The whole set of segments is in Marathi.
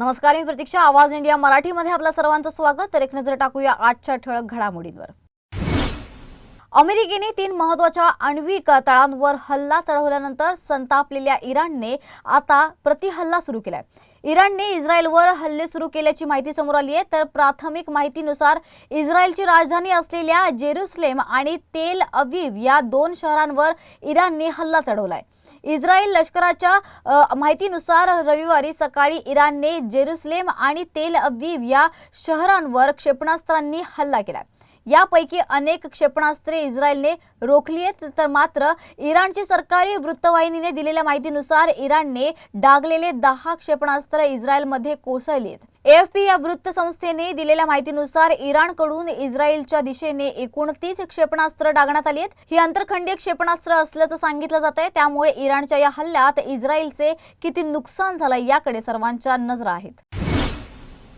नमस्कार मी प्रतीक्षा. आवाज इंडिया मराठीमध्ये आपलं सर्वांचं स्वागत. तर एक नजर टाकूया आजच्या ठळक घडामोडींवर. अमेरिकेने तीन महत्त्वाच्या आण्विक तळांवर हल्ला चढवल्यानंतर संतापलेल्या इराणने आता प्रतिहल्ला सुरू केलाय. इराणने इस्रायलवर हल्ले सुरू केल्याची माहिती समोर आली आहे. तर प्राथमिक माहितीनुसार इस्रायलची राजधानी असलेल्या जेरुसलेम आणि तेल अवीव या दोन शहरांवर इराणने हल्ला चढवलाय. इस्रायल लष्कराच्या माहितीनुसार रविवारी सकाळी इराणने जेरुसलेम आणि तेल अबीब या शहरांवर क्षेपणास्त्रांनी हल्ला केला. यापैकी अनेक क्षेपणास्त्रे इस्रायलने रोखली आहेत तर मात्र इराणची सरकारी वृत्तवाहिनीने दिलेल्या माहितीनुसार इराणने डागलेले दहा क्षेपणास्त्र इस्रायलमध्ये कोसळली आहेत. एएफपी या वृत्तसंस्थेने दिलेल्या माहितीनुसार इराणकडून इस्रायलच्या दिशेने एकोणतीस क्षेपणास्त्र डागण्यात आली आहेत. ही आंतरखंडीय क्षेपणास्त्र असल्याचं सांगितलं जात आहे त्यामुळे इराणच्या या हल्ल्यात इस्रायलचे किती नुकसान झालं याकडे सर्वांच्या नजरा आहेत.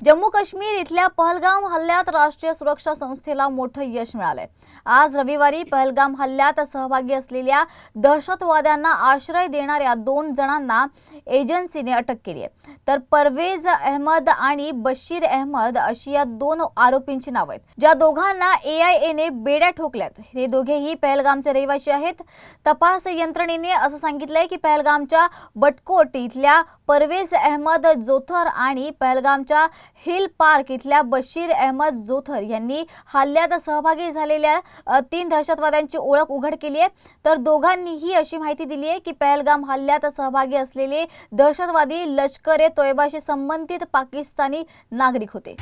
जम्मू काश्मीर इथल्या पहलगाम हल्ल्यात राष्ट्रीय सुरक्षा संस्थेला मोठं यश मिळालंय. आज रविवारी पहलगाम हल्ल्यात सहभागी असलेल्या दहशतवाद्यांना आश्रय देणाऱ्या दोन जणांना एजन्सीने अटक केली आहे तर परवेज अहमद आणि बशीर अहमद अशी या दोन आरोपींची नावं आहेत. ज्या दोघांना एआयएने बेड्या ठोकल्यात. हे दोघेही पहलगामचे रहिवासी आहेत. तपास यंत्रणेने असं सांगितलंय की पहलगामच्या बटकोट इथल्या परवेज अहमद जोथर आणि पहलगामच्या हिल पार्क इथल्या बशीर अहमद जोथर यांनी हल्ल्यात सहभागी झालेल्या तीन दहशतवाद्यांची ओळख उघड केली आहे. तर दोघांनीही अशी माहिती दिली आहे की पहलगाम हल्ल्यात सहभागी असलेले दहशतवादी लष्कर ए तोयबाशी संबंधित पाकिस्तानी नागरिक होते.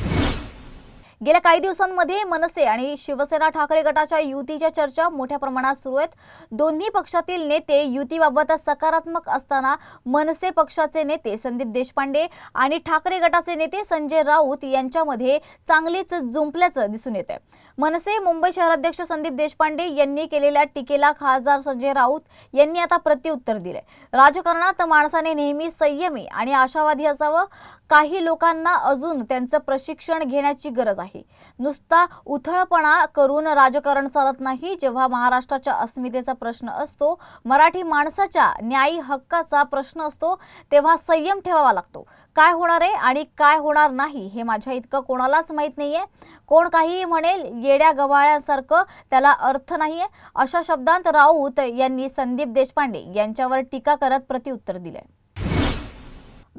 गेल्या काही दिवसांमध्ये मनसे आणि शिवसेना ठाकरे गटाच्या युतीच्या चर्चा मोठ्या प्रमाणात सुरू आहेत. दोन्ही पक्षातील नेते युतीबाबत सकारात्मक असताना मनसे पक्षाचे नेते संदीप देशपांडे आणि ठाकरे गटाचे नेते संजय राऊत यांच्यामध्ये चांगलीच जुंपल्याचं दिसून येते मनसे मुंबई शहराध्यक्ष संदीप देशपांडे यांनी केलेल्या टीकेला खासदार संजय राऊत यांनी आता प्रत्युत्तर दिले राजकारणात माणसाने नेहमी संयमी आणि आशावादी असावं. काही लोकांना अजून त्यांचं प्रशिक्षण घेण्याची गरज आहे. नुसता उथळपणा करून राजकारण चालत नाही. जेव्हा महाराष्ट्राच्या अस्मितेचा प्रश्न असतो मराठी माणसाच्या न्यायी हक्काचा प्रश्न असतो तेव्हा संयम ठेवावा लागतो. काय होणार आहे आणि काय होणार नाही हे माझ्या इतकं कोणालाच माहीत नाहीये. कोण काहीही म्हणेल येड्या गवाळ्यासारखं त्याला अर्थ नाहीये. अशा शब्दांत राऊत यांनी संदीप देशपांडे यांच्यावर टीका करत प्रतिउत्तर दिले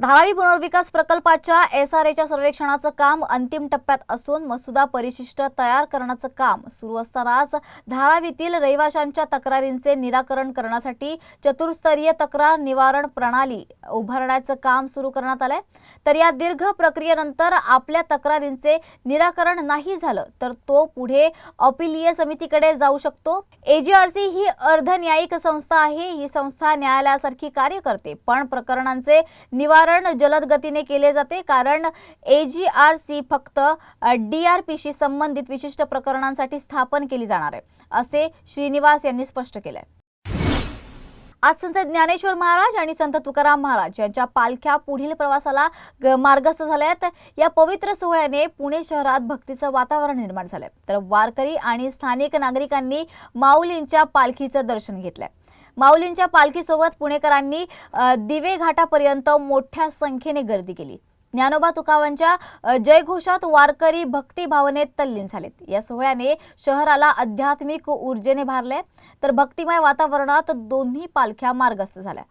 धारावी पुनर्विकास प्रकल्पाच्या एस आर एच्या सर्वेक्षणाचं काम अंतिम टप्प्यात असून मसुदा परिशिष्ट तयार करण्याचं काम सुरू असतानाच धारावीतील रहिवाशांच्या तक्रारींचे निराकरण करण्यासाठी चतुर्स्तरीय तक्रार निवारण प्रणाली उभारण्याचं काम सुरू करण्यात आलंय. तर या दीर्घ प्रक्रियेनंतर आपल्या तक्रारींचे निराकरण नाही झालं तर तो पुढे अपिलीय समितीकडे जाऊ शकतो. एजीआरसी ही अर्धन्यायिक संस्था आहे. ही संस्था न्यायालयासारखी कार्य करते पण प्रकरणांचे निवारण जलद गतीने केले जाते कारण एजी आर सी फक्त डी आर पीशी संबंधित विशिष्ट प्रकरणांसाठी स्थापन केली जाणार आहे असे श्रीनिवास यांनी स्पष्ट केलंय. आज संत ज्ञानेश्वर महाराज आणि संत तुकाराम महाराज यांच्या पालख्या पुढील प्रवासाला मार्गस्थ झाल्या आहेत या पवित्र सोहळ्याने पुणे शहरात भक्तीचं वातावरण निर्माण झालंय. तर वारकरी आणि स्थानिक नागरिकांनी माऊलींच्या पालखीचं दर्शन घेतलंय. माऊलींच्या पालखीसोबत पुणेकरांनी दिवे घाटापर्यंत मोठ्या संख्येने गर्दी केली. ज्ञानोबा तुकावांच्या जयघोषात वारकरी भक्ती भावनेत तल्लीन झालेत. या सोहळ्याने शहराला आध्यात्मिक ऊर्जेने भारले तर भक्तिमय वातावरणात दोन्ही पालख्या मार्गस्थ झाल्या.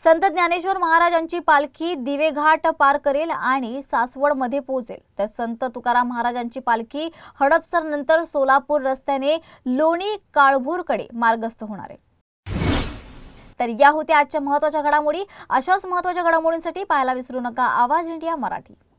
संत ज्ञानेश्वर महाराजांची पालखी दिवेघाट पार करेल आणि सासवडमध्ये पोहोचेल. तर संत तुकाराम महाराजांची पालखी हडपसर नंतर सोलापूर रस्त्याने लोणी काळभोरकडे मार्गस्थ होणार आहे. तर या होत्या आजच्या महत्त्वाच्या घडामोडी. अशाच महत्त्वाच्या घडामोडींसाठी पाहायला विसरू नका. आवाज इंडिया मराठी.